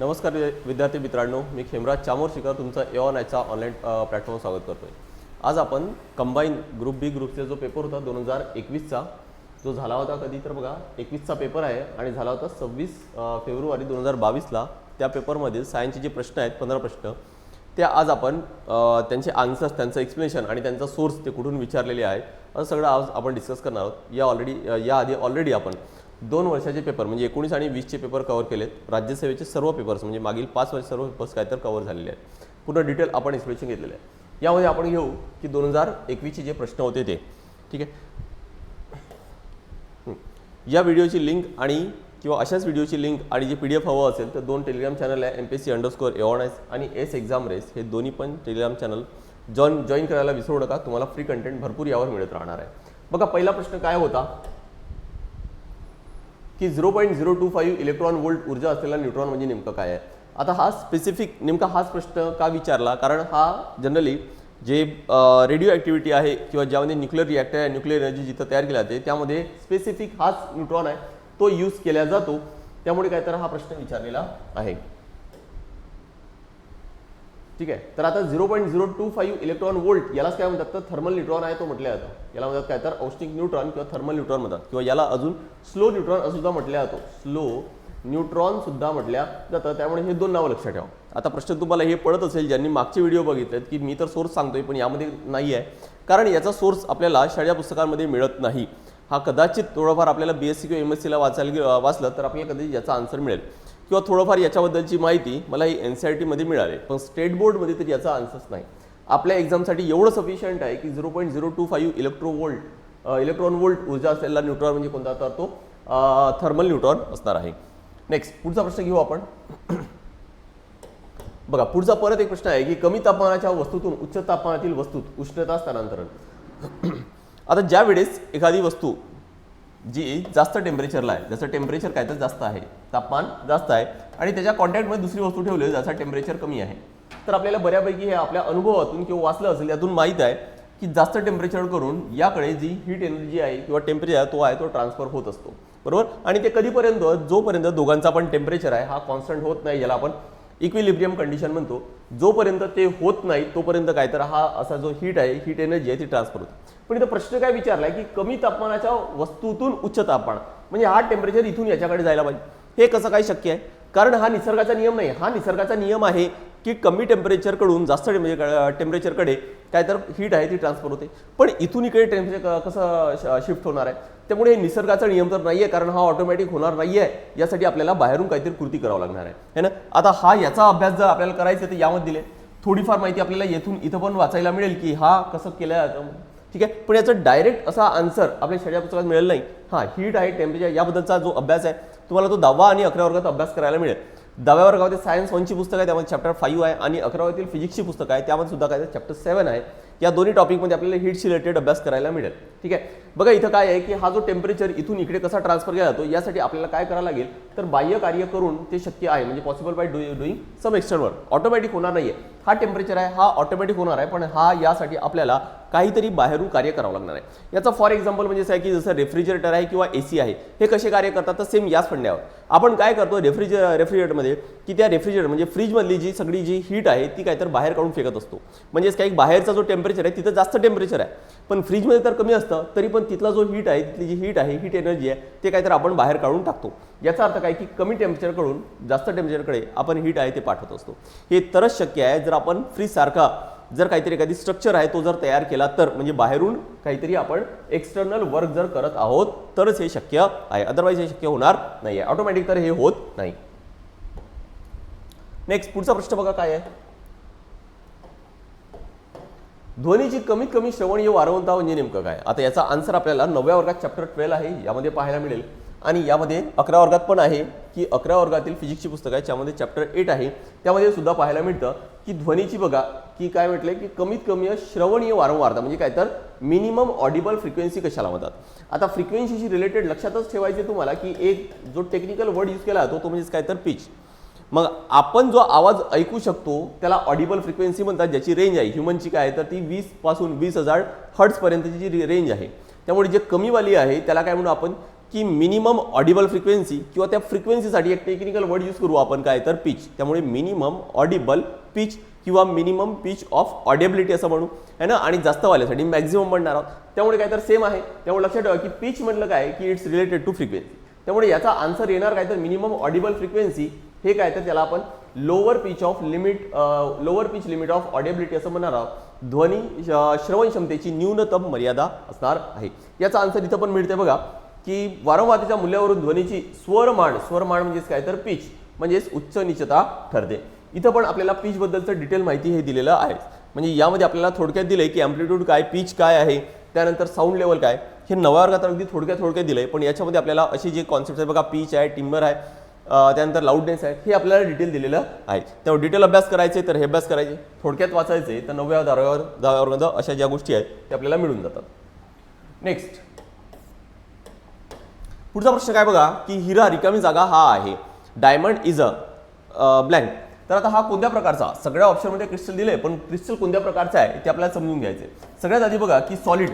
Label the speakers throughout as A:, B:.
A: नमस्कार विद्यार्थी मित्रांनो मी खेमराज चामोर शिकर तुमचं ए ऑन आयचा ऑनलाईन प्लॅटफॉर्म स्वागत करतोय. आज आपण कंबाईन ग्रुप बी ग्रुपचा जो पेपर होता दोन हजार एकवीसचा जो झाला होता कधी तर बघा एकवीसचा पेपर आहे आणि झाला होता सव्वीस फेब्रुवारी दोन हजार बावीसला. त्या पेपरमधील सायन्सचे जे प्रश्न आहेत पंधरा प्रश्न ते आज आपण त्यांचे आन्सर्स त्यांचं एक्सप्लेनेशन आणि त्यांचा सोर्स ते कुठून विचारलेले आहे असं सगळं आज आपण डिस्कस करणार आहोत. या ऑलरेडी याआधी ऑलरेडी आपण दोन वर्षाचे पेपर म्हणजे एकोणीस आणि वीसचे पेपर कवर केलेत. राज्यसेवेचे सर्व पेपर्स म्हणजे मागील पाच वर्ष सर्व पेपर्स काय तर कव्हर झालेले आहेत. पूर्ण डिटेल आपण एक्सप्लेनेशन घेतलेलं आहे. यामध्ये आपण घेऊ की दोन हजार एकवीसचे जे प्रश्न होते ते. ठीक आहे? या व्हिडिओची लिंक आणि किंवा अशाच व्हिडिओची लिंक आणि जे पी डी एफ हवं असेल तर दोन टेलिग्राम चॅनल आहे M P S C underscore S आणि एस एक्झाम रेस हे दोन्ही पण टेलिग्राम चॅनल जॉईन जॉईन करायला विसरू नका. तुम्हाला फ्री कंटेंट भरपूर यावर मिळत राहणार आहे. बघा पहिला प्रश्न काय होता? की zero point zero two five electron volt ऊर्जा असलेला न्यूट्रॉन म्हणजे नेमकं काय आहे? आता हा स्पेसिफिक नेमका हाच प्रश्न का विचारला? कारण हा जनरली जे रेडिओ ॲक्टिव्हिटी आहे किंवा ज्यामध्ये न्यूक्लिअर रिॲक्टर आहे न्यूक्लिअर एनर्जी जिथं तयार केली जाते त्यामध्ये स्पेसिफिक हाच न्यूट्रॉन आहे तो यूज केला जातो. त्यामुळे काय तर हा प्रश्न विचारलेला आहे. ठीक आहे. तर आता zero point zero two five electron volt यालाच काय म्हणतात? तर थर्मल न्यूट्रॉन आहे तो म्हटलं जातं. याला म्हणतात काय तर? औष्णिक न्यूट्रॉन किंवा थर्मल न्यूट्रॉन म्हणतात. किंवा याला अजून स्लो न्यूट्रॉन असं सुद्धा म्हटलं जातो. स्लो न्यूट्रॉन सुद्धा म्हटल्या जातं. त्यामुळे हे दोन नावं लक्षात ठेवा. आता प्रश्न तुम्हाला हे पडत असेल ज्यांनी मागचे व्हिडिओ बघितलेत की मी तर सोर्स सांगतोय पण यामध्ये नाही आहे. कारण याचा सोर्स आपल्याला शाळा पुस्तकांमध्ये मिळत नाही. हा कदाचित थोडंफार आपल्याला बी एस सी किंवा एम एस सीला वाचायला वाचलं तर आपल्याला कधी याचा आन्सर मिळेल. किंवा थोडंफार याच्याबद्दलची माहिती मला ही एन सी आर टीमध्ये मिळाली. पण स्टेट बोर्डमध्ये तरी याचा आन्सर्स नाही. आपल्या एक्झामसाठी एवढं सफिशियंट आहे की zero point zero two five electro volt electron volt ऊर्जा असलेला न्यूट्रॉन म्हणजे कोणता? तर तो थर्मल न्यूट्रॉन असणार आहे. नेक्स्ट पुढचा प्रश्न घेऊ आपण. बघा पुढचा परत एक प्रश्न आहे की कमी तापमानाच्या वस्तूतून उच्च तापमानातील वस्तूत उष्णता स्थानांतरण. आता ज्या वेळेस एखादी वस्तू जी जास्त टेम्परेचरला आहे. जसं टेम्परेचर काय तर जास्त आहे. तापमान जास्त आहे. आणि त्याच्या कॉन्टॅक्टमध्ये दुसरी वस्तू ठेवली ज्याचा टेम्परेचर कमी आहे. तर आपल्याला बऱ्यापैकी हे आपल्या अनुभवातून किंवा वाचलं असेल यातून माहीत आहे की जास्त टेम्परेचर करून याकडे जी हीट एनर्जी आहे किंवा टेम्परेचर तो आहे तो ट्रान्सफर होत असतो. बरोबर? आणि ते कधीपर्यंत जोपर्यंत दोघांचा पण टेम्परेचर आहे हा कॉन्स्टंट होत नाही याला आपण इक्विलिब्रियम कंडिशन म्हणतो जोपर्यंत ते होत नाही तोपर्यंत काय तर हा असा जो हीट आहे हीट एनर्जी आहे ती ट्रान्सफर होते. पण इथं प्रश्न काय विचारलाय की कमी तापमानाच्या वस्तूतून उच्च तापमान म्हणजे हा टेम्परेचर इथून याच्याकडे जायला पाहिजे. हे कसं काय शक्य आहे? कारण हा निसर्गाचा नियम नाही. हा निसर्गाचा नियम आहे की कमी टेम्परेचरकडून जास्त म्हणजे टेम्परेचरकडे काय तर हीट आहे ती ट्रान्सफर होते. पण इथून इकडे टेम्परेचर कसं शिफ्ट होणार आहे? त्यामुळे हे निसर्गाचा नियम तर नाही आहे कारण हा ऑटोमॅटिक होणार नाही आहे यासाठी आपल्याला बाहेरून काहीतरी कृती करावं लागणार आहे. है ना? आता हा याचा अभ्यास जर आपल्याला करायचा आहे तर यामध्ये दिले. थोडीफार माहिती आपल्याला येथून इथं पण वाचायला मिळेल की हा कसं केलं ठीक आहे? पण याचा डायरेक्ट असा आन्सर आपल्या शाळा पुस्तकात मिळेल नाही. हा हीट आहे टेम्परेचर याबद्दलचा जो अभ्यास आहे तुम्हाला तो दहावा आणि अकरा वर्गात अभ्यास करायला मिळेल. दहाव्या वर्गामध्ये सायन्स वनची पुस्तक आहे त्यामध्ये चॅप्टर फाईव्ह आहे आणि अकरा वर्गातील फिजिक्सची पुस्तक आहे त्यामध्ये सुद्धा काय चॅप्टर सेवन आहे. या दोन्ही टॉपिकमध्ये आपल्याला हीटशी रिलेटेड अभ्यास करायला मिळेल. ठीक आहे? बघा इथं काय आहे की हा जो टेम्परेचर इथून इकडे कसा ट्रान्सफर केला जातो यासाठी आपल्याला काय करावं लागेल? तर बाह्य कार्य करून ते शक्य आहे. म्हणजे possible by do doing some external automatic होणार नाहीये. हा टेम्परेचर आहे हा ऑटोमॅटिक होणार आहे पण हा यासाठी आपल्याला काहीतरी बाहेरून कार्य करावं लागणार आहे. याचा फॉर एक्झाम्पल म्हणजे असं आहे की जसं रेफ्रिजरेटर आहे किंवा ए सी आहे हे कसे कार्य करतात? तर सेम याच फंड्यावर. आपण काय करतो रेफ्रिज रेफ्रिजरेटरमध्ये की त्या रेफ्रिजरेटर म्हणजे फ्रीजमधली जी सगळी जी हीट आहे ती काय तर बाहेर काढून फेकत असतो. म्हणजेच काही बाहेरचा जो टेम्परेचर आहे तिथं जास्त टेम्परेचर आहे. पण फ्रीजमध्ये तर कमी असतं तरी पण तिथला जो हीट आहे तिथली जी हीट आहे हीट एनर्जी आहे ते काय तर आपण बाहेर काढून टाकतो. याचा अर्थ काय की कमी टेम्परेचरकडून जास्त टेम्परेचरकडे आपण हीट आहे ते पाठवत असतो. हे तरच शक्य आहे जर आपण फ्रीजसारखा जर काहीतरी एखादी स्ट्रक्चर आहे तो जर तयार केला तर म्हणजे बाहेरून काहीतरी आपण एक्सटर्नल वर्क जर करत आहोत तरच हे शक्य आहे. अदरवाईज हे शक्य होणार नाही आहे ऑटोमॅटिक तर हे होत नाही. नेक्स्ट पुढचा प्रश्न बघा काय आहे. ध्वनीची कमीत कमी श्रवणीय वारंवारता म्हणजे नेमकं काय? आता याचा आन्सर आपल्याला नवव्या वर्गात चॅप्टर ट्वेल्व आहे यामध्ये पाहायला मिळेल. आणि यामध्ये अकरा वर्गात पण आहे की अकरा वर्गातील फिजिक्सची पुस्तक आहे ज्यामध्ये चॅप्टर एट आहे. त्यामध्ये सुद्धा पाहायला मिळतं की ध्वनीची बघा की काय म्हटलंय की कमीत कमी श्रवणीय वारंवारता म्हणजे काय तर मिनिमम ऑडिबल फ्रिक्वेन्सी कशाला म्हणतात. आता फ्रिक्वेन्सीशी रिलेटेड लक्षातच ठेवायचे तुम्हाला की एक जो टेक्निकल वर्ड यूज केला जातो तो म्हणजे काय तर पिच मग आपण जो आवाज ऐकू शकतो त्याला ऑडिबल फ्रिक्वेन्सी म्हणतात ज्याची रेंज आहे. ह्युमनची काय आहे तर ती वीसपासून वीस हजार हर्ट्सपर्यंतची जी रेंज आहे. त्यामुळे जे कमीवाली आहे त्याला काय म्हणू आपण? की मिनिमम ऑडिबल फ्रिक्वेन्सी किंवा त्या फ्रिक्वेन्सीसाठी एक टेक्निकल वर्ड यूज करू आपण काय? तर पिच त्यामुळे मिनिमम ऑडिबल पिच किंवा मिनिमम पिच ऑफ ऑडिबिलिटी असं म्हणू. है ना? आणि जास्त वाल्यासाठी मॅक्झिमम म्हणणार आहोत. त्यामुळे काय तर सेम आहे. त्यामुळे लक्षात ठेवा की पिच म्हटलं काय? की इट्स रिलेटेड टू फ्रिक्वेन्सी त्यामुळे याचा आन्सर येणार काय तर मिनिमम ऑडिबल फ्रिक्वेन्सी हे काय तर त्याला आपण lower pitch of limit lower pitch limit of audibility असं म्हणणार आहोत. ध्वनी श्रवण क्षमतेची न्यूनतम मर्यादा असणार आहे. याचा आन्सर इथं पण मिळते बघा. की वारंवारतेच्या मूल्यावरून ध्वनीची स्वरमाण स्वरमाण म्हणजेच काय तर पिच म्हणजेच उच्च निचता ठरते. इथं पण आपल्याला पीचबद्दलचं डिटेल माहिती हे दिलेलं आहे. म्हणजे यामध्ये आपल्याला थोडक्यात दिलंय की अँप्लिट्यूड काय पिच काय आहे त्यानंतर साऊंड लेवल काय हे नव्या वर्गात अगदी थोडक्यात थोडक्यात दिलंय पण याच्यामध्ये आपल्याला अशी जे कॉन्सेप्ट आहे बघा पिच आहे टिम्बर आहे त्यानंतर लाऊडनेस आहे हे आपल्याला डिटेल दिलेलं आहे. त्यामुळे डिटेल अभ्यास करायचे तर हे अभ्यास करायचे थोडक्यात वाचायचे तर नवव्या दहाव्या दहाव्या वर्गात अशा ज्या गोष्टी आहेत त्या आपल्याला मिळून जातात. नेक्स्ट पुढचा प्रश्न काय बघा की हिरा रिकामी जागा हा आहे. डायमंड इज अ ब्लँक तर आता हा कोणत्या प्रकारचा? सगळ्या ऑप्शनमध्ये क्रिस्टल दिले पण क्रिस्टल कोणत्या प्रकारचं आहे ते आपल्याला समजून घ्यायचे सगळ्यात आधी बघा की सॉलिड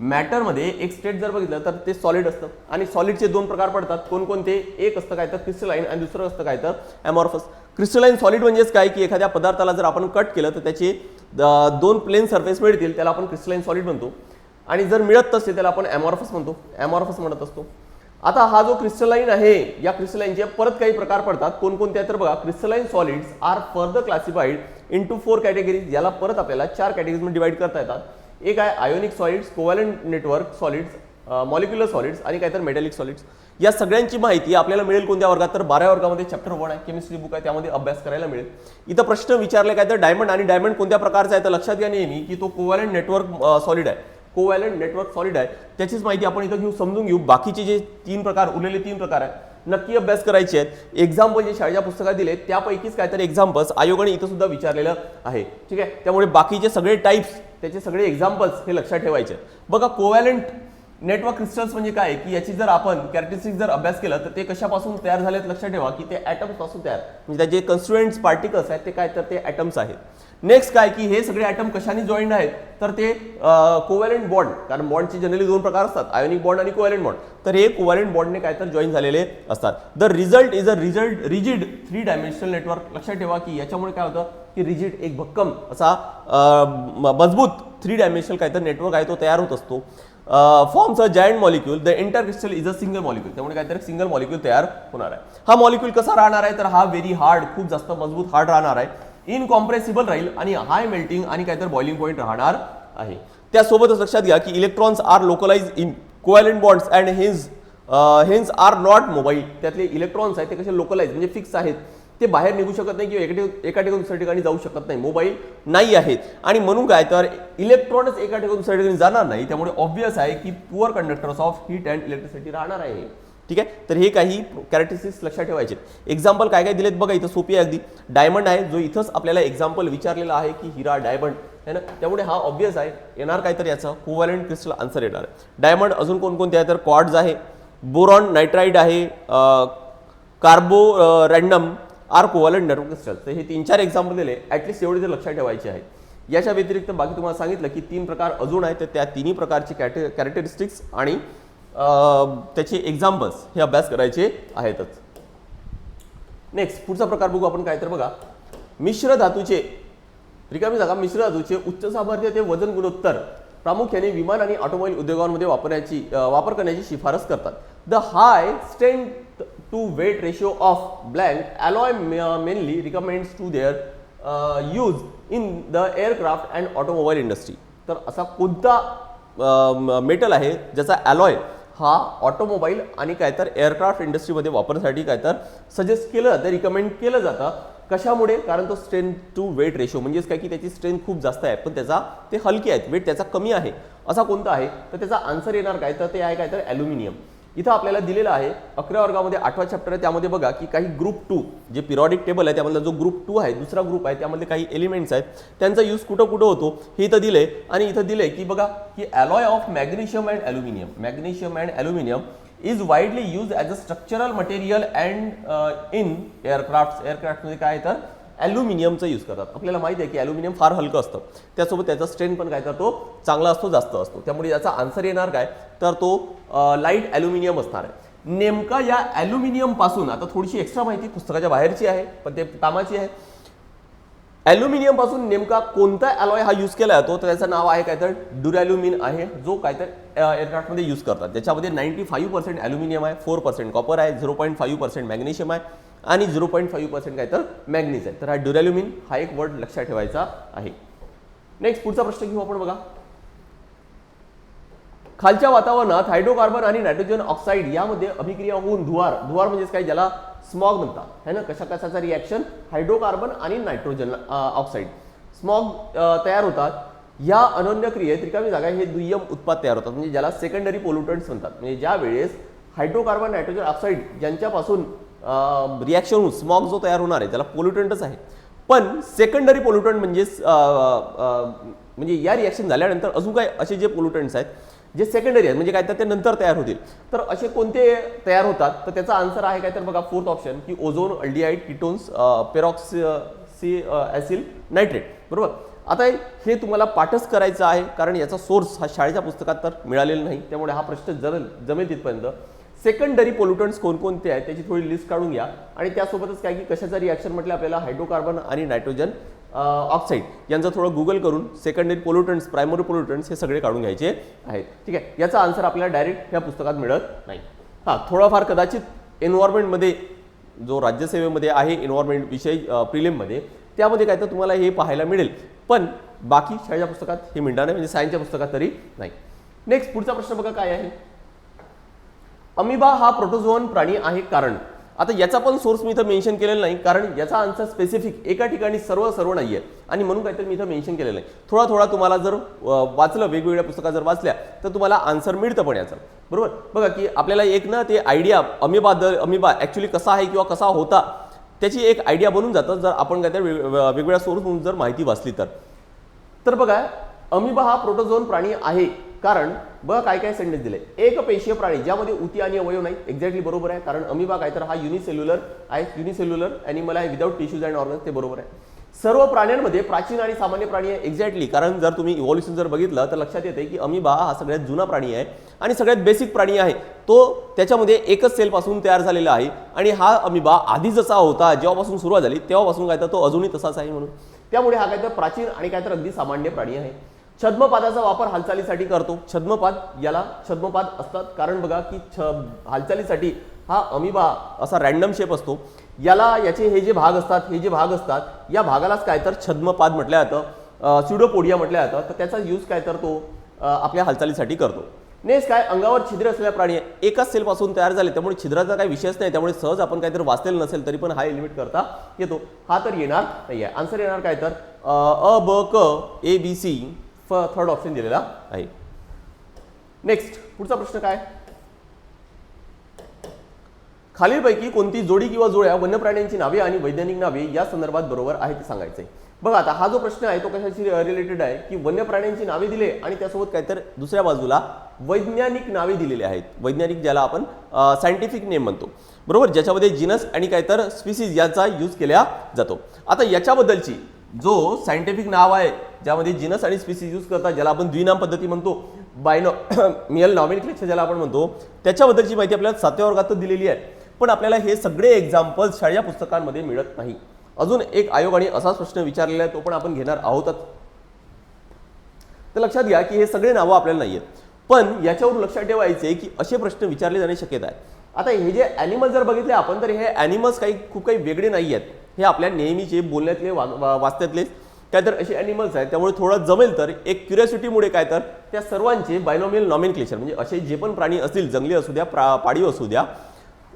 A: मॅटरमध्ये एक स्टेट जर बघितलं तर ते सॉलिड असतं. आणि सॉलिडचे दोन प्रकार पडतात. कोणकोणते? एक असतं काय तर क्रिस्टलाईन आणि दुसरं असतं काय तर ॲमॉर्फस क्रिस्टलाईन सॉलिड म्हणजेच काय? की एखाद्या पदार्थाला जर आपण कट केलं तर त्याचे दोन प्लेन सरफेस मिळतील त्याला आपण क्रिस्टलाईन सॉलिड म्हणतो. आणि जर मिळत नसेल त्याला आपण ॲमॉर्फस म्हणतो. ॲमॉर्फस म्हणत असतो. आता हा जो क्रिस्टलाईन आहे या क्रिस्टलाईनचे परत काही प्रकार पडतात. कोणकोणते आहेत तर बघा crystalline solids are further classified into four categories याला परत आपल्याला चार कॅटेगरीजमध्ये डिवाइड करता येतात. एक आहे ionic solids covalent network solids molecular solids आणि काय तर मेटॅलिक सॉलिड्स या सगळ्यांची माहिती आपल्याला मिळेल कोणत्या वर्गात? तर बाराव्या वर्गामध्ये चॅप्टर वन आहे केमिस्ट्री बुक आहे त्यामध्ये अभ्यास करायला मिळेल. इथं प्रश्न विचारले काय तर डायमंड आणि डायमंड कोणत्या प्रकारचा आहे? तर लक्षात घ्या नेहमी की तो कोवॅलंट नेटवर्क सॉलिड आहे. कोवॅलंट नेटवर्क सॉलिड आहे. त्याचीच माहिती आपण इथं घेऊ समजून घेऊ. बाकीचे जे तीन प्रकार उरलेले तीन प्रकार आहेत नक्की अभ्यास करायचे आहेत. एक्झाम्पल जे शाळेच्या पुस्तकात दिले त्यापैकीच काहीतरी एक्झाम्पल्स आयोगाने इथं सुद्धा विचारलेलं आहे. ठीक आहे? त्यामुळे बाकीचे सगळे टाईप्स त्याचे सगळे एक्झाम्पल्स हे लक्षात ठेवायचे बघा कोवॅलंट नेटवर्क क्रिस्टल्स म्हणजे काय? की याची जर आपण कॅरेक्टरिस्टिक जर अभ्यास केला तर ते कशापासून तयार झालेत? लक्षात ठेवा की ते ॲटम्सपासून पासून तयार. म्हणजे त्याचे कन्स्टिट्युएंट्स पार्टिकल्स आहेत ते काय? तर ते ॲटम्स आहेत. नेक्स्ट काय की हे सगळे ॲटम कशाने जॉईंड आहेत? तर ते कोवॅलेंट बॉन्ड कारण बॉन्डचे जनरली दोन प्रकार असतात आयोनिक बॉन्ड आणि कोवॅलेंट बॉन्ड तर हे कोवॅलेंट बॉन्डने काय तर जॉईन झालेले असतात. The result is a result rigid three dimensional network लक्षात ठेवा की याच्यामुळे काय होतं की रिजिड एक भक्कम असा म- मजबूत थ्री डायमेन्शनल काय तर नेटवर्क आहे तो तयार होत असतो. Forms a giant molecule the intercrystal is a single molecule त्यामुळे काहीतरी सिंगल मॉलिक्यूल तयार होणार आहे. हा मॉलिक्यूल कसा राहणार आहे? तर हा व्हेरी हार्ड खूप जास्त मजबूत हार्ड राहणार आहे. इनकॉम्प्रेसिबल राहील आणि हाय मेल्टिंग आणि काहीतरी बॉइलिंग पॉईंट राहणार आहे. त्यासोबतच लक्षात घ्या की electrons are localise in covalent bonds and hence hence are not mobile त्यातले इलेक्ट्रॉन्स आहेत ते कसे लोकलाइज म्हणजे फिक्स आहेत ते बाहेर निघू शकत नाही किंवा एका एका ठिकाणी दुसऱ्या ठिकाणी जाऊ शकत नाही. मोबाईल नाही आहेत. आणि म्हणून काय तर इलेक्ट्रॉनच एका ठिकाणी दुसऱ्या ठिकाणी जाणार नाही. त्यामुळे ऑब्वियस आहे की poor conductors of heat and electricity राहणार आहे. ठीक आहे? तर हे काही कॅरेक्टरिस्टिक्स लक्षात ठेवायचे. एक्झाम्पल काय काय दिलेत बघा इथं सोपी आहे अगदी. डायमंड आहे जो इथंच आपल्याला एक्झाम्पल विचारलेला आहे की हिरा डायमंड है ना? त्यामुळे हा ऑब्वियस आहे. येणार काय तर याचं. कोवॅलेंट क्रिस्टल आन्सर येणार आहे. डायमंड अजून कोणकोणते आहे तर क्वाड्स आहे. बोरॉन नायट्राईड आहे. Carborundum are covalent network crystal तर हे तीन चार एक्झाम्पल दिले. ॲटलिस्ट एवढे तर लक्षात ठेवायचे आहे याच्या व्यतिरिक्त बाकी तुम्हाला सांगितलं की तीन प्रकार अजून आहेत. तर त्या तिन्ही प्रकारचे कॅटे कॅरेक्टरिस्टिक्स आणि त्याचे एक्झाम्पल्स हे अभ्यास करायचे आहेतच. नेक्स्ट पुढचा प्रकार बघू आपण काय तर बघा. मिश्र धातूचे रिकामी जागा मिश्र धातूचे उच्च सामर्थ्य ते वजन गुणोत्तर प्रामुख्याने विमान आणि ऑटोमोबाईल उद्योगांमध्ये वापरण्याची वापर करण्याची शिफारस करतात. The high strength to weight ratio of blank alloy mainly recommends to their use in the aircraft and automobile industry तर असा कोणता मेटल आहे ज्याचा अलॉय हा ऑटोमोबाईल आणि काय तर एअरक्राफ्ट इंडस्ट्रीमध्ये वापरण्यासाठी काय तर सजेस्ट केलं जातं रिकमेंड केलं जातं. कशामुळे? कारण तो स्ट्रेंथ टू वेट रेशो म्हणजेच काय की त्याची स्ट्रेंथ खूप जास्त आहे पण त्याचा ते हलके आहेत वेट त्याचा कमी आहे. असा कोणता आहे? तर त्याचा आन्सर येणार काय? तर ते आहे काय तर ॲल्युमिनियम इथं आपल्याला दिलेलं आहे अकरा वर्गामध्ये आठवा चॅप्टर आहे. त्यामध्ये बघा की काही ग्रुप टू जे पिरियॉडिक टेबल आहे त्यामधला जो ग्रुप टू आहे दुसरा ग्रुप आहे त्यामध्ये काही एलिमेंट्स आहेत त्यांचा यूज कुठं कुठं होतो हे इथं दिले आणि इथं दिले की बघा की alloy of magnesium and aluminium magnesium and aluminium is widely use as a structural material and in aircraft एअरक्राफ्टमध्ये काय तर? ॲल्युमिनियमचा यूज करतात. आपल्याला माहिती आहे की ॲल्युमिनियम फार हलकं असतं. त्यासोबत त्याचा स्ट्रेंथ पण काय तर तो चांगला असतो जास्त असतो. त्यामुळे याचा आन्सर येणार काय? तर तो लाइट ॲल्युमिनियम असणार आहे. नेमका या ॲल्युमिनियमपासून आता थोडीशी एक्स्ट्रा माहिती पुस्तकाच्या बाहेरची आहे पण ते कामाची आहे. ॲल्युमिनियमपासून नेमका कोणता अलॉय हा यूज केला जातो? तर त्याचं नाव आहे काय तर ड्युरॅल्युमिन आहे जो काय तर एअरक्राफ्टमध्ये यूज करतात. ज्याच्यामध्ये नाईन्टी फाईव्ह पर्सेंट ॲल्युमिनियम आहे फोर पर्सेंट कॉपर आहे zero point five percent magnesium आहे आणि झिरो पॉईंट फाईव्ह पर्सेंट काय तर मॅग्नीज आहे. तर हा ड्युरॅल्युमिन हा एक वर्ड लक्षात ठेवायचा आहे. नेक्स्ट पुढचा प्रश्न घेऊ आपण बघा. खालच्या वातावरणात हायड्रोकार्बन आणि नायट्रोजन ऑक्साईड यामध्ये अभिक्रिया होऊन धुवार धुवार म्हणजेच काय? ज्याला स्मॉग म्हणतात. है ना? कशा कशाचा रिॲक्शन हायड्रोकार्बन आणि नायट्रोजन ऑक्साईड स्मॉग तयार होतात. या अनन्य क्रियेत रिकामी जागा हे दुय्यम उत्पाद तयार होतात. म्हणजे ज्याला सेकंडरी पोल्युटंट्स म्हणतात. म्हणजे ज्या वेळेस हायड्रोकार्बन नायट्रोजन ऑक्साईड ज्यांच्यापासून रिॲक्शन होऊन स्मॉग जो तयार होणार आहे त्याला पोल्युटंटच आहे. पण सेकंडरी पोल्युटंट म्हणजेच म्हणजे या रिॲक्शन झाल्यानंतर अजून काय असे जे पोल्युटंट्स आहेत जे सेकंडरी आहेत म्हणजे काय तर ते नंतर तयार होतील. तर असे कोणते तयार होतात? तर त्याचा आन्सर आहे काय तर बघा फोर्थ ऑप्शन की ozone aldehyde ketones peroxy acyl nitrate बरोबर? आता हे तुम्हाला पाठच करायचं आहे कारण याचा सोर्स हा शाळेच्या पुस्तकात तर मिळालेला नाही. त्यामुळे हा प्रश्न जमेल जमेल तिथपर्यंत. सेकंडरी पोल्युटंट्स कोणकोणते आहेत? त्याची थोडी लिस्ट काढून घ्या. आणि त्यासोबतच काय की कशाचं रिॲक्शन म्हटलं आपल्याला हायड्रोकार्बन आणि नायट्रोजन ऑक्साईड यांचं थोडं गुगल करून सेकंडरी पोल्युटंट्स प्रायमरी पोल्युटंट्स हे सगळे काढून घ्यायचे आहेत. ठीक आहे? याचा आन्सर आपल्याला डायरेक्ट ह्या पुस्तकात मिळत नाही. हां थोडाफार कदाचित एन्व्हायरमेंटमध्ये जो राज्यसेवेमध्ये आहे एन्व्हायरमेंट विषय प्रिलिममध्ये त्यामध्ये काय तर तुम्हाला हे पाहायला मिळेल. पण बाकी शाळेच्या पुस्तकात हे मिळणार नाही म्हणजे सायन्सच्या पुस्तकात तरी नाही. नेक्स्ट पुढचा प्रश्न बघा काय आहे? अमिबा हा प्रोटोझोन प्राणी आहे कारण. आता याचा पण सोर्स मी इथं मेन्शन केलेला नाही कारण याचा आन्सर स्पेसिफिक एका ठिकाणी सर्व सर्व नाही आहे आणि म्हणून काहीतरी मी इथं मेन्शन केलेलं नाही. थोडा थोडा तुम्हाला जर वाचलं वेगवेगळ्या पुस्तकात जर वाचल्या तर तुम्हाला आन्सर मिळतं पण याचं. बरोबर? बघा की आपल्याला एक ना ते आयडिया अमिबा अमिबा ॲक्च्युली कसा आहे किंवा कसा होता त्याची एक आयडिया बनून जातं. जर आपण काहीतरी वेग- वेगवेगळ्या सोर्समधून जर माहिती वाचली तर. तर बघा अमिबा हा प्रोटोझोन प्राणी आहे. कारण ब काय काय सेंटेन्स दिले? एक पेशीय प्राणी ज्यामध्ये उती आणि अवयव नाही एक्झॅक्टली बरोबर आहे कारण अमिबा काय तर हा युनिसेल्युलर आहे युनिसेल्युलर ॲनिमल आहे विदाउट टिश्यूज अँड ऑर्गन्स ते बरोबर आहे. सर्व प्राण्यांमध्ये प्राचीन आणि सामान्य प्राणी आहे एक्झॅक्टली कारण जर तुम्ही इव्हॉल्युशन जर बघितलं तर लक्षात येते की अमिबा हा सगळ्यात जुना प्राणी आहे आणि सगळ्यात बेसिक प्राणी आहे. तो त्याच्यामध्ये एकच सेलपासून तयार झालेला आहे आणि हा अमिबा आधी जसा होता जेव्हापासून सुरुवात झाली तेव्हापासून काय तर तो अजूनही तसाच आहे म्हणून. त्यामुळे हा काय तर प्राचीन आणि काय तर अगदी सामान्य प्राणी आहे. छद्मपादाचा वापर हालचालीसाठी करतो. छद्मपाद याला छद्मपाद असतात. कारण बघा की छ हालचालीसाठी हा अमिबा असा रॅन्डम शेप असतो. याला याचे हे जे भाग असतात हे जे भाग असतात या भागालाच काय तर छद्मपाद म्हटलं जातं. स्युडोपोडिया म्हटलं जातं. तर त्याचा यूज काय तर तो आपल्या हालचालीसाठी करतो. नेक्स्ट काय? अंगावर छिद्र असलेला प्राणी. एकाच सेलपासून तयार झाले त्यामुळे छिद्राचा काही विषयच नाही. त्यामुळे सहज आपण काहीतरी वाचलेलं नसेल तरी पण हा एलिमिट करता येतो. हा तर येणार नाही आहे आन्सर येणार काय तर? अ, ब क A B C third option दिलेला आहे. नेक्स्ट पुढचा प्रश्न काय? खालीलपैकी कोणती जोडी किंवा जोड्या वन्य प्राण्यांची नावे आणि वैज्ञानिक नावे या संदर्भात बरोबर आहे ते सांगायचंय. बघा आता हा जो प्रश्न आहे तो कशाशी रिलेटेड आहे की वन्य प्राण्यांची नावे दिले आणि त्यासोबत काहीतरी दुसऱ्या बाजूला वैज्ञानिक नावे दिलेली आहेत. वैज्ञानिक ज्याला आपण सायंटिफिक नेम म्हणतो. बरोबर? ज्याच्यामध्ये जिनस आणि काहीतर स्पिसीज याचा यूज केला जातो. आता याच्याबद्दलची जो सायंटिफिक नाव आहे ज्यामध्ये जिनस आणि स्पीसीज यूज करतात ज्याला आपण द्विनाम पद्धती म्हणतो बायनो मियल क्लेक्चर ज्याला आपण म्हणतो त्याच्याबद्दलची माहिती आपल्याला सातव्या वर्गात दिलेली आहे. पण आपल्याला हे सगळे एक्झाम्पल्स शाळेच्या पुस्तकांमध्ये मिळत नाही. अजून एक आयोगाने असाच प्रश्न विचारलेला आहे तो पण आपण घेणार आहोतच. तर लक्षात घ्या की हे सगळे नावं आपल्याला नाही आहेत पण याच्यावरून लक्षात ठेवायचे की असे प्रश्न विचारले जाण्याची शक्यता आहे. आता हे जे ॲनिमल जर बघितले आपण तर हे ॲनिमल्स काही खूप काही वेगळे नाही आहेत हे आपल्या नेहमीचे बोलण्यातले वा वा- वाचण्यातले काय तर असे ॲनिमल्स आहेत. त्यामुळे थोडं जमेल तर एक क्युरियोसिटीमुळे काय तर त्या सर्वांचे बायनॉमियल नॉमेनक्लेचर म्हणजे असे जे पण प्राणी असतील जंगली असू द्या प्रा पाळीव असू द्या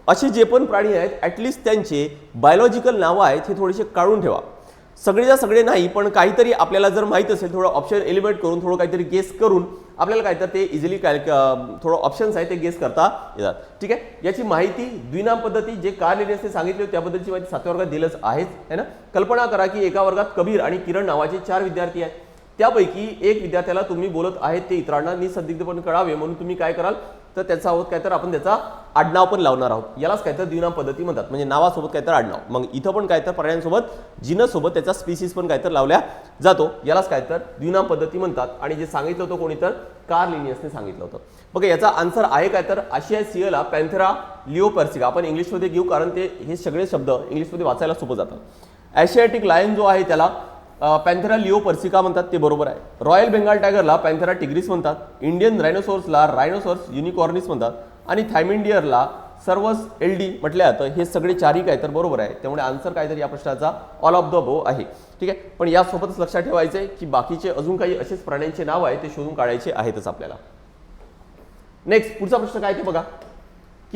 A: असे जे पण प्राणी आहेत ॲटलिस्ट त्यांचे बायोलॉजिकल नावं आहेत हे थोडेसे काढून ठेवा. सगळेच्या सगळे नाही पण काहीतरी आपल्याला जर माहीत असेल थोडं ऑप्शन एलिमेंट करून थोडं काहीतरी गेस करून आपल्याला काय तर ते इझिली काय थोडं ऑप्शन्स आहे ते गेस करता येतात. ठीक आहे? याची माहिती द्विनाम पद्धती जे कार लिनियसने सांगितली होती त्याबद्दलची माहिती सातव्या वर्गात दिलंच आहेच आहे ना? कल्पना करा की एका वर्गात कबीर आणि किरण नावाचे चार विद्यार्थी आहेत. त्यापैकी एक विद्यार्थ्याला तुम्ही बोलत आहेत ते इतरांना निसंदिग्धपणे कळावे म्हणून तुम्ही काय कराल? तर त्याचा आहोत काय तर आपण त्याचा आडनाव पण लावणार आहोत. यालाच काय तर द्विनाम पद्धती म्हणतात. म्हणजे नावासोबत काय तर आडनाव. मग इथं पण काय तर पर्यायांसोबत जिनसोबत त्याचा स्पीसीस पण काय तर लावल्या जातो. यालाच काय तर द्विनाम पद्धती म्हणतात. आणि जे सांगितलं होतं कोणी तर कार लिनियसने सांगितलं होतं. बघा याचा आन्सर आहे काय तर आशिया सियला पॅन्थेरा लिओपर्सिका. आपण इंग्लिशमध्ये घेऊ कारण ते हे सगळे शब्द इंग्लिशमध्ये वाचायला सोपं जातात ॲशियाटिक लायन जो आहे त्याला पॅन्थेरा लिओ पर्सिका म्हणतात ते बरोबर आहे. रॉयल बेंगाल टायगरला पॅन्थेरा टिग्रिस म्हणतात इंडियन रायनोसोर्सला रायनोसोर्स युनिकॉर्निस म्हणतात आणि थायमिंडियरला सर्वस एल डी म्हटलं जातं हे सगळे चारही काय तर बरोबर आहे. त्यामुळे आन्सर काय तर या प्रश्नाचा ऑल ऑफ द बो आहे. ठीक आहे? पण यासोबतच लक्षात ठेवायचं आहे की बाकीचे अजून काही असेच प्राण्यांचे नाव आहे ते शोधून काढायचे आहेतच आपल्याला. नेक्स्ट पुढचा प्रश्न काय ते बघा.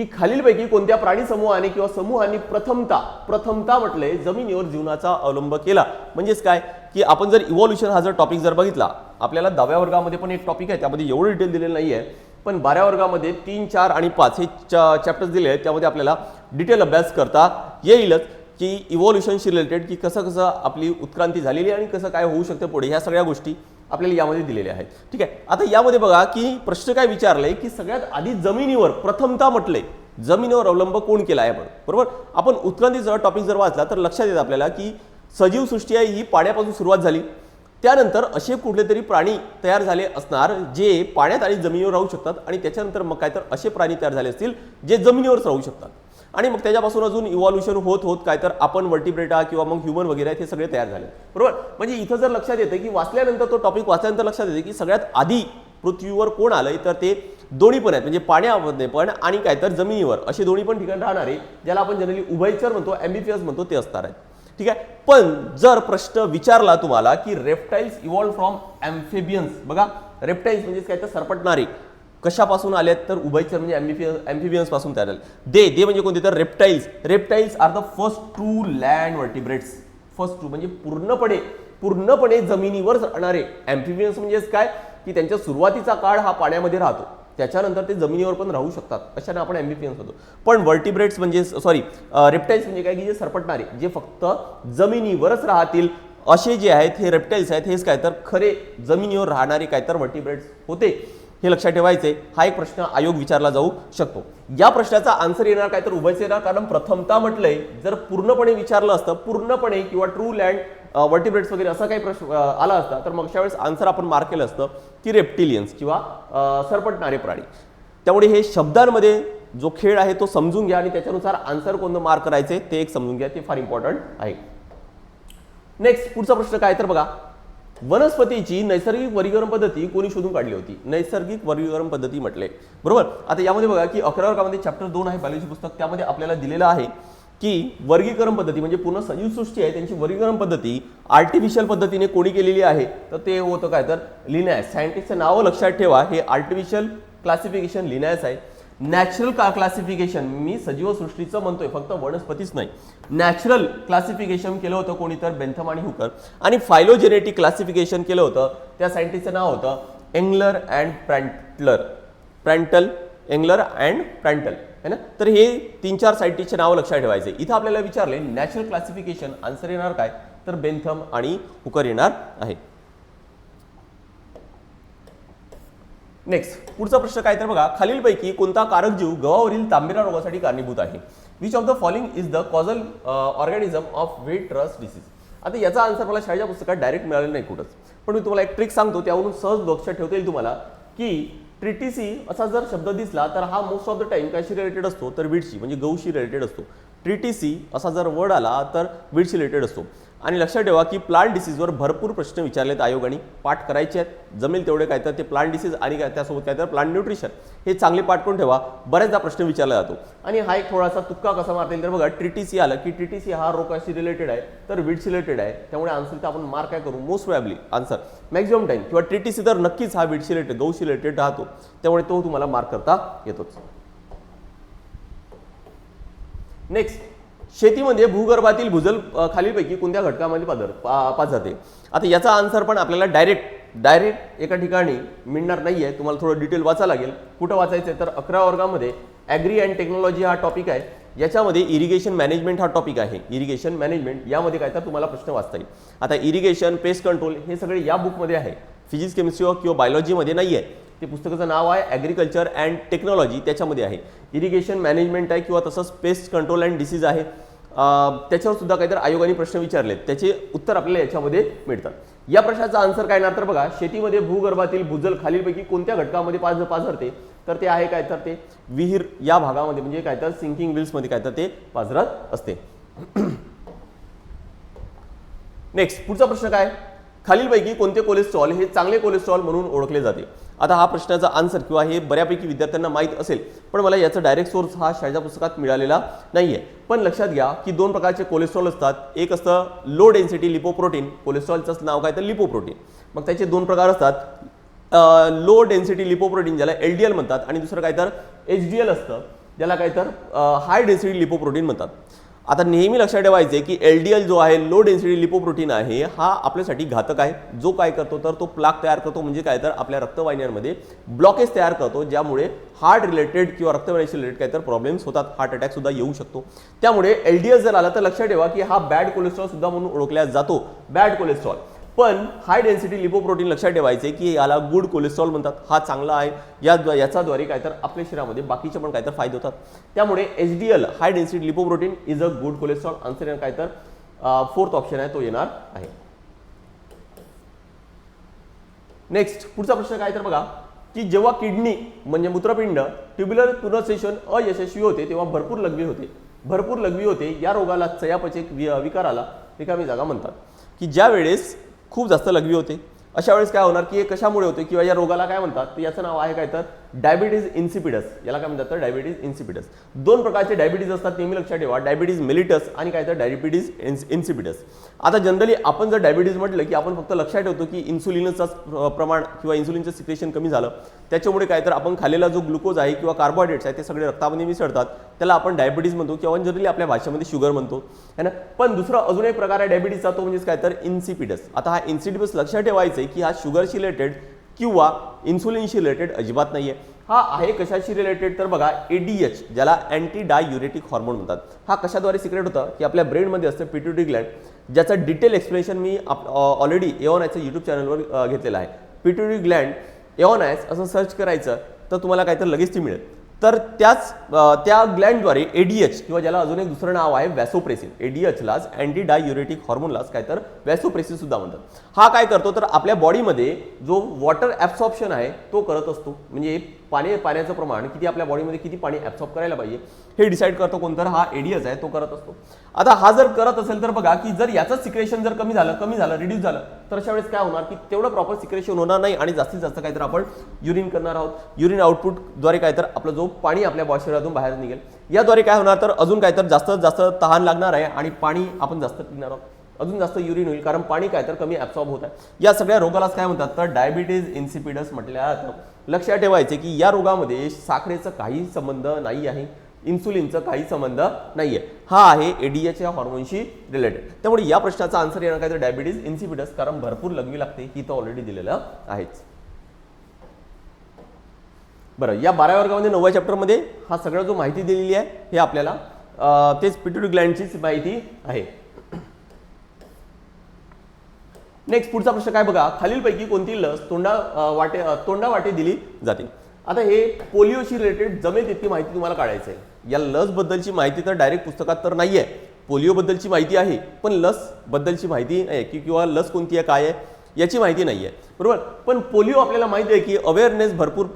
A: की खालीलपैकी कोणत्या प्राणी समूहाने किंवा समूहाने प्रथमता प्रथमता म्हटले जमिनीवर जीवनाचा अवलंब केला. म्हणजेच काय? की आपण जर इव्हॉल्युशन हा जर टॉपिक जर बघितला आपल्याला दहाव्या वर्गामध्ये पण एक टॉपिक आहे त्यामध्ये एवढं डिटेल दिलेलं नाही आहे पण बाराव्या वर्गामध्ये तीन चार आणि पाच हे चॅप्टर्स दिले आहेत त्यामध्ये आपल्याला डिटेल अभ्यास करता येईलच. की इव्हॉल्युशनशी रिलेटेड की कसं कसं आपली उत्क्रांती झालेली आहे आणि कसं काय होऊ शकतं पुढे ह्या सगळ्या गोष्टी आपल्याला यामध्ये दिलेले आहेत. ठीक आहे? आता यामध्ये बघा की प्रश्न काय विचारले की सगळ्यात आधी जमिनीवर प्रथमता म्हटले जमिनीवर अवलंब कोण केला आहे आपण बरोबर? आपण उत्क्रांतीचा टॉपिक जर वाचला तर लक्षात येतं आपल्याला की सजीव सृष्टी आहे ही पाण्यापासून सुरुवात झाली. त्यानंतर असे कुठले तरी प्राणी तयार झाले असणार जे पाण्यात आणि जमिनीवर राहू शकतात आणि त्याच्यानंतर मग काय तर असे प्राणी तयार झाले असतील जे जमिनीवरच राहू शकतात. आणि मग त्याच्यापासून अजून इव्हॉल्युशन होत होत काय? तर आपण वर्टिब्रेटा किंवा मग ह्युमन वगैरे आहेत हे सगळे तयार झाले. बरोबर? म्हणजे इथं जर लक्षात येतं की वाचल्यानंतर तो टॉपिक वाचल्यानंतर लक्षात येते की सगळ्यात आधी पृथ्वीवर कोण आलंय तर ते दोन्ही पण आहेत. म्हणजे पाण्यामध्ये पण आणि काय तर जमिनीवर. असे दोन्ही पण ठिकाण राहणारे ज्याला आपण जनरली उभयचर म्हणतो एम्बिफियस म्हणतो ते असणार आहेत. ठीक आहे? पण जर प्रश्न विचारला तुम्हाला की रेप्टाईल्स इव्हॉल्व फ्रॉम एम्फिबियन्स बघा. रेप्टाईल्स म्हणजे काय? तर सरपटणारे. कशापासून आले तर उभयचर म्हणजे एम्बिफियन्स एम्फिबियन्सपासून तयार झाले. दे दे म्हणजे कोणते तर reptiles reptiles are the first true land vertebrates first true म्हणजे पूर्णपणे पूर्णपणे जमिनीवर राहणारे एम्फिबियन्स म्हणजेच काय? की त्यांच्या सुरुवातीचा काळ हा पाण्यामध्ये राहतो. त्याच्यानंतर ते जमिनीवर पण राहू शकतात. अशाने आपण एम्बिफियन्स होतो पण वर्टिब्रेट्स म्हणजे सॉरी रेप्टाईल्स म्हणजे काय? की जे सरपटणारे जे फक्त जमिनीवरच राहतील. असे जे आहेत हे रेप्टाईल्स आहेत हेच काय तर खरे जमिनीवर राहणारे काय तर वर्टिब्रेट्स होते. हे लक्षात ठेवायचे हा एक प्रश्न आयोग विचारला जाऊ शकतो. या प्रश्नाचा आन्सर येणार काय तर उभयच येणार. कारण प्रथमता म्हटलंय जर पूर्णपणे विचारलं असतं पूर्णपणे किंवा ट्रू लँड वर्टिब्रेट्स वगैरे असा काही प्रश्न आला असता तर मगच्या वेळेस आन्सर आपण मार्क केलं असतं की रेप्टिलियन्स किंवा सरपटणारे प्राणी. त्यामुळे हे शब्दांमध्ये जो खेळ आहे तो समजून घ्या आणि त्याच्यानुसार आन्सर कोणतं मार्क करायचे ते एक समजून घ्या ते फार इम्पॉर्टंट आहे. नेक्स्ट पुढचा प्रश्न काय तर बघा. वनस्पतीची नैसर्गिक वर्गीकरण पद्धती कोणी शोधून काढली होती? नैसर्गिक वर्गीकरण पद्धती म्हटले. बरोबर? आता यामध्ये बघा की अकरा वर्गामध्ये चॅप्टर दोन आहे बायोलॉजी पुस्तक. त्यामध्ये आपल्याला दिलेलं आहे की वर्गीकरण पद्धती म्हणजे पूर्ण सजीव सृष्टी आहे त्यांची वर्गीकरण पद्धती आर्टिफिशियल पद्धतीने कोणी केलेली आहे? तर ते होतं काय? तर लिनॅस. सायंटिस्टचं नावं लक्षात ठेवा. हे आर्टिफिशियल क्लासिफिकेशन लिनॅस आहे. नॅचरल का क्लासिफिकेशन? मी सजीव सृष्टीचं म्हणतोय फक्त वनस्पतीच नाही. नॅचरल क्लासिफिकेशन केलं होतं कोणी तर बेंथम आणि हुकर. आणि फायलोजेनेटिक क्लासिफिकेशन केलं होतं त्या सायंटिस्टचं नाव होतं Engler and Prantl. Prantl Engler and Prantl. है ना? तर हे तीन चार सायंटिस्टचे नाव लक्षात ठेवायचे. इथं आपल्याला विचारले नॅचरल क्लासिफिकेशन आन्सर येणार काय? तर बेंथम आणि हुकर येणार आहे. नेक्स्ट पुढचा प्रश्न काय तर बघा खालीलपैकी कोणता कारक जीव गव्हावरील तांबेरा रोगासाठी कारणीभूत आहे? Which of the following is the causal organism of wheat rust disease आता याचा आन्सर मला शाळेच्या पुस्तकात डायरेक्ट मिळालेला नाही कुठंच. पण मी तुम्हाला एक ट्रिक सांगतो त्यावरून सहज लक्षात ठेवता येईल तुम्हाला की ट्रिटिसी असा जर शब्द दिसला तर हा मोस्ट ऑफ द टाइम कायशी रिलेटेड असतो तर वीडशी म्हणजे गहूशी रिलेटेड असतो. ट्रिटिसी असा जर वर्ड आला तर वीडशी रिलेटेड असतो. आणि लक्षात ठेवा की प्लांट डिसीजवर भरपूर प्रश्न विचारलेत आयोगाने. पाठ करायचे आहेत. जमेल तेवढे काय तर ते प्लांट डिसीज आणि काय त्यासोबत काय तर प्लांट न्यूट्रिशन हे चांगले पाठ करून ठेवा. बऱ्याचदा प्रश्न विचारला जातो. आणि हा एक थोडासा तुक्का कसा मारता येईल तर बघा ट्रिटीसी आलं की ट्रिटीसी हा रोगाशी रिलेटेड आहे तर विडशी रिलेटेड आहे. त्यामुळे आन्सर तर आपण मार्क काय करू? Most probably answer maximum time किंवा ट्रिटीसी तर नक्कीच हा विडशी रिलेटेड गौशी रिलेटेड राहतो. त्यामुळे तो तुम्हाला मार्क करता येतोच. नेक्स्ट शेतीमध्ये भूगर्भातील भूजल खालीलपैकी कोणत्या घटकामध्ये पादर पा पास जाते? आता याचा आन्सर पण आपल्याला डायरेक्ट डायरेक्ट एका ठिकाणी मिळणार नाही आहे तुम्हाला थोडं डिटेल वाचा लागेल. कुठं वाचायचं आहे तर अकरा वर्गामध्ये ॲग्री अँड टेक्नॉलॉजी हा टॉपिक आहे. याच्यामध्ये इरिगेशन मॅनेजमेंट हा टॉपिक आहे. इरिगेशन मॅनेजमेंट यामध्ये काय तर तुम्हाला प्रश्न वाचता येईल. आता इरिगेशन पेस्ट कंट्रोल हे सगळे या बुकमध्ये आहे. फिजिक्स केमिस्ट्री किंवा बायोलॉजीमध्ये नाही आहे ते पुस्तकाचं नाव आहे ॲग्रिकल्चर अँड टेक्नॉलॉजी त्याच्यामध्ये आहे. इरिगेशन मॅनेजमेंट आहे किंवा तसंच पेस्ट कंट्रोल अँड डिसीज आहे. त्याच्यावर सुद्धा काहीतरी आयोगाने प्रश्न विचारलेत. त्याचे उत्तर आपल्याला याच्यामध्ये मिळतात. या प्रश्नाचा आन्सर काय येणार? तर बघा शेतीमध्ये भूगर्भातील भूजल खालीलपैकी कोणत्या घटकामध्ये पाझ पाझरते? तर ते आहे काय? तर ते विहीर या भागामध्ये म्हणजे काय? तर सिंकिंग विल्समध्ये काय? तर ते पाझरत असते. नेक्स्ट पुढचा प्रश्न काय? खालीलपैकी कोणते कोलेस्ट्रॉल हे चांगले कोलेस्ट्रॉल म्हणून ओळखले जाते? आता हा प्रश्नाचा आन्सर किंवा हे बऱ्यापैकी विद्यार्थ्यांना माहीत असेल पण मला याचा डायरेक्ट सोर्स हा शाळेच्या पुस्तकात मिळालेला नाही आहे पण लक्षात घ्या की दोन प्रकारचे कोलेस्ट्रॉल असतात. एक असतं लो डेन्सिटी लिपोप्रोटीन कोलेस्ट्रॉलचं नाव काय तर लिपोप्रोटीन मग त्याचे दोन प्रकार असतात. लो डेन्सिटी लिपोप्रोटीन ज्याला एल डी एल म्हणतात आणि दुसरं काय तर एच डी एल असतं. ज्याला काय तर हाय डेन्सिटी लिपोप्रोटीन म्हणतात. आता नेहमी लक्षात ठेवायचे की एल डी एल जो आहे लो डेन्सिटी लिपोप्रोटीन आहे हा आपल्यासाठी घातक आहे. जो काय करतो तर तो प्लाक तयार करतो. म्हणजे काय तर आपल्या रक्तवाहिन्यांमध्ये ब्लॉकेज तयार करतो ज्यामुळे हार्ट रिलेटेड किंवा रक्तवाहिन्याशी रिलेटेड काय तर प्रॉब्लेम्स होतात. हार्ट अटॅक सुद्धा येऊ शकतो. त्यामुळे एल डी एल जर आला तर लक्षात ठेवा की हा बॅड कोलेस्ट्रॉल सुद्धा म्हणून ओळखला जातो. बॅड कोलेस्ट्रॉल पण हाय डेन्सिटी लिपोप्रोटीन लक्षात ठेवायचे की याला गुड कोलेस्ट्रॉल म्हणतात. हा चांगला आहे. या याच्याद्वारे काय तर आपल्या शरीरामध्ये बाकीचे पण काय तर फायदे होतात. त्यामुळे H D L high density lipoprotein is a good cholesterol answer काय तर फोर्थ ऑप्शन आहे तो येणार आहे. नेक्स्ट पुढचा प्रश्न काय तर बघा की जेव्हा किडनी म्हणजे मूत्रपिंड ट्युब्युलर पुनर्सेशन अयशस्वी होते तेव्हा भरपूर लघवी होते. भरपूर लघवी होते. या रोगाला चयापचय वि- विकाराला रिकामी जागा म्हणतात. की ज्या वेळेस खूप जास्त लघवी होते. अशा वेळेस काय होणार की हे कशामुळे होते किंवा या रोगाला काय म्हणतात? तर याचं नाव आहे काय तर? डायबिटीज इन्सिपिडस याला काय म्हणतात तर? डायबिटीज इन्सिपिडस दोन प्रकारचे डायबिटीज असतात नेहमी लक्षात ठेवा. डायबिटीज मेलिटस आणि काय तर डायबिटीज इन्सिपिडस आता जनरली आपण जर डायबिटीज म्हटलं की आपण फक्त लक्षात ठेवतो की इन्सुलिनचं प्रमाण किंवा इन्सुलिनचं सिक्रेशन कमी झालं त्याच्यामुळे काय तर आपण खालेला जो ग्लुकोज आहे किंवा कार्बोहायड्रेट्स आहे ते सगळे रक्तामध्ये मिसळतात. त्याला आपण डायबिटीज म्हणतो किंवा जनरली आपल्या भाषेमध्ये शुगर म्हणतो. है ना? पण दुसरा अजून एक प्रकार आहे डायबिटीजचा तो म्हणजेच काय तर इन्सिपिडस आता हा इन्सिपिडस लक्षात ठेवायचं आहे की हा शुगरशी रिलेटेड किंवा इन्सुलिनशी रिलेटेड अजिबात नाही आहे हा आहे कशाशी रिलेटेड तर बघा ए डी एच ज्याला अँटी डायुरेटिक हॉर्मोन म्हणतात. हा कशाद्वारे सिक्रेट होतं? की आपल्या ब्रेनमध्ये असतं पिट्युटरी ग्लँड ज्याचं डिटेल एक्सप्लेनेशन मी आप ऑलरेडी एओन आयचं यूट्यूब चॅनलवर घेतलेलं आहे. पिट्युटरी ग्लँड एओन आयस असं सर्च करायचं तर तुम्हाला काहीतरी लगेच ती मिळेल. तर त्याच त्या ग्लँडद्वारे एडीएच किंवा ज्याला अजून एक दुसरं नाव आहे वॅसोप्रेसिन एडीएचलाच अँटी डायुरेटिक हॉर्मोनलाच काय तर वॅसोप्रेसिन सुद्धा म्हणतात. हा काय करतो? तर आपल्या बॉडीमध्ये जो वॉटर ॲब्सॉर्प्शन आहे तो करत असतो. म्हणजे पाणी पाण्याचं प्रमाण किती आपल्या बॉडीमध्ये किती पाणी ॲब्सॉर्ब करायला पाहिजे हे डिसाईड करतो कोणतर हा एडीएच आहे तो करत असतो. आता हा जर करत असेल तर बघा की जर याचं सिक्रेशन जर कमी झालं कमी झालं रिड्यूस झालं तर अशा वेळेस काय होणार की तेवढं प्रॉपर सिक्रेशन होणार नाही आणि जास्तीत जास्त काय तर आपण युरिन करणार आहोत. युरिन आउटपुटद्वारे काय तर आपलं जो पाणी आपल्या बॉ- शरीरातून बाहेर निघेल. याद्वारे काय होणार तर अजून काय तर जास्त जास्त तहान लागणार आहे आणि पाणी आपण जास्त पिणार आहोत. अजून जास्त युरिन होईल कारण पाणी काय तर कमी ॲब्सॉर्ब होत आहे. या सगळ्या रोगालाच काय म्हणतात तर डायबिटीज इन्सिपिडस म्हटल्या जातं लक्षात ठेवायचे की या रोगामध्ये साखरेचा काही संबंध नाही आहे. इन्सुलिनचा काही संबंध नाही आहे हा आहे एडीएच या हॉर्मोनशी रिलेटेड त्यामुळे या प्रश्नाचा आन्सर येणार काय तर डायबिटीज इन्सिपिडस कारण भरपूर लघवी लागते ही तर ऑलरेडी दिलेलं आहेच. बरं या बाराव्या वर्गामध्ये नवव्या चॅप्टरमध्ये हा सगळा जो माहिती दिलेली आहे हे आपल्याला तेच पिट्युटरी ग्लँडचीच माहिती आहे. नेक्स्ट पुढचा प्रश्न काय बघा? खालीलपैकी कोणती लस तोंडा वाटे तोंडा वाटे दिली जाते? आता हे पोलिओशी रिलेटेड जमेल तितकी माहिती तुम्हाला काढायची आहे या लसबद्दलची माहिती तर डायरेक्ट पुस्तकात तर नाही आहे पोलिओबद्दलची माहिती आहे पण लसबद्दलची माहिती आहे की किंवा लस कोणती आहे काय आहे याची माहिती नाही आहे बरोबर? पण पोलिओ आपल्याला माहिती आहे की अवेअरनेस भरपूर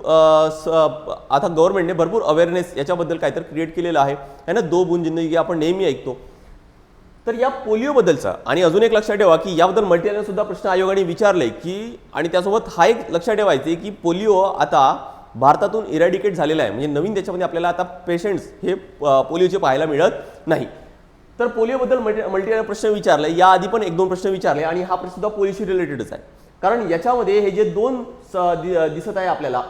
A: आता गव्हर्नमेंटने भरपूर अवेअरनेस याच्याबद्दल काहीतरी क्रिएट केलेलं आहे. है ना? दो बुन जिंदगी आपण नेहमी ऐकतो. तर या पोलिओबद्दलचा आणि अजून एक लक्षात ठेवा की याबद्दल मल्टीआयनर सुद्धा प्रश्न आयोगाने विचारले की आणि त्यासोबत हा एक लक्षात ठेवायचे की पोलिओ आता भारतातून इरॅडिकेट झालेला आहे. म्हणजे नवीन त्याच्यामध्ये आपल्याला आता पेशंट्स हे पोलिओचे पाहायला मिळत नाही. तर पोलिओबद्दल मल्टी मल्टी प्रश्न विचारले. या आधी पण एक दोन प्रश्न विचारले आणि हा प्रश्न सुद्धा पोलिओशी रिलेटेडच आहे. कारण याच्यामध्ये हे जे दोन स- दिसत आहे आपल्याला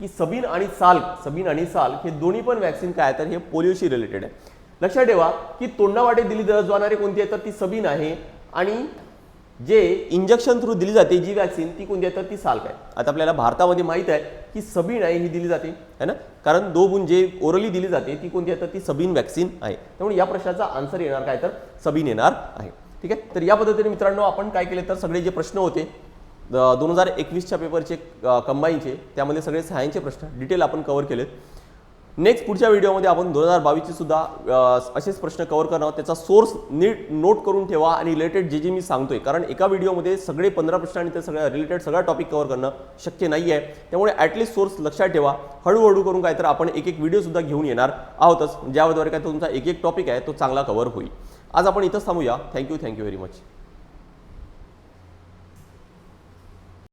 A: की सबीन आणि साल सबीन आणि साल हे दोन्ही पण वॅक्सिन काय तर हे पोलिओशी रिलेटेड आहे. लक्षात ठेवा की तोंडावाटे दिली जाणारी कोणती आहे? तर ती सबीन आहे आणि जे इंजेक्शन थ्रू दिली जाते जी वॅक्सिन ती कोणती आहे? तर ती साल्क आहे. आता आपल्याला भारतामध्ये माहीत आहे की सबीन आहे ही दिली जाते है ना? कारण दो गुण जे ओरली दिली जाते ती कोणती आता ती सबीन वॅक्सिन आहे. त्यामुळे या प्रश्नाचा आन्सर येणार काय? तर सबीन येणार आहे. ठीक आहे? तर या पद्धतीने मित्रांनो आपण काय केले तर सगळे जे प्रश्न होते दोन हजार एकवीसच्या पेपरचे कंबाईनचे त्यामध्ये सगळे सहाय्यांचे प्रश्न डिटेल आपण कव्हर केलेत. नेक्स्ट पुढच्या व्हिडिओमध्ये आपण दोन हजार बावीसचे सुद्धा असेच प्रश्न कव्हर करणार त्याचा सोर्स नीट नोट करून ठेवा आणि रिलेटेड जे जे मी सांगतोय. कारण एका व्हिडिओमध्ये सगळे पंधरा प्रश्न आणि त्या सगळ्या रिलेटेड सगळा टॉपिक कव्हर करणं शक्य नाही आहे त्यामुळे ॲटलीस्ट सोर्स लक्षात ठेवा. हळूहळू करून काय तर आपण एक एक व्हिडिओ सुद्धा घेऊन येणार आहोतच. ज्याद्वारे काय तुमचा एक एक टॉपिक आहे तो चांगला कव्हर होईल. आज आपण इथंच थांबूया. Thank you thank you very much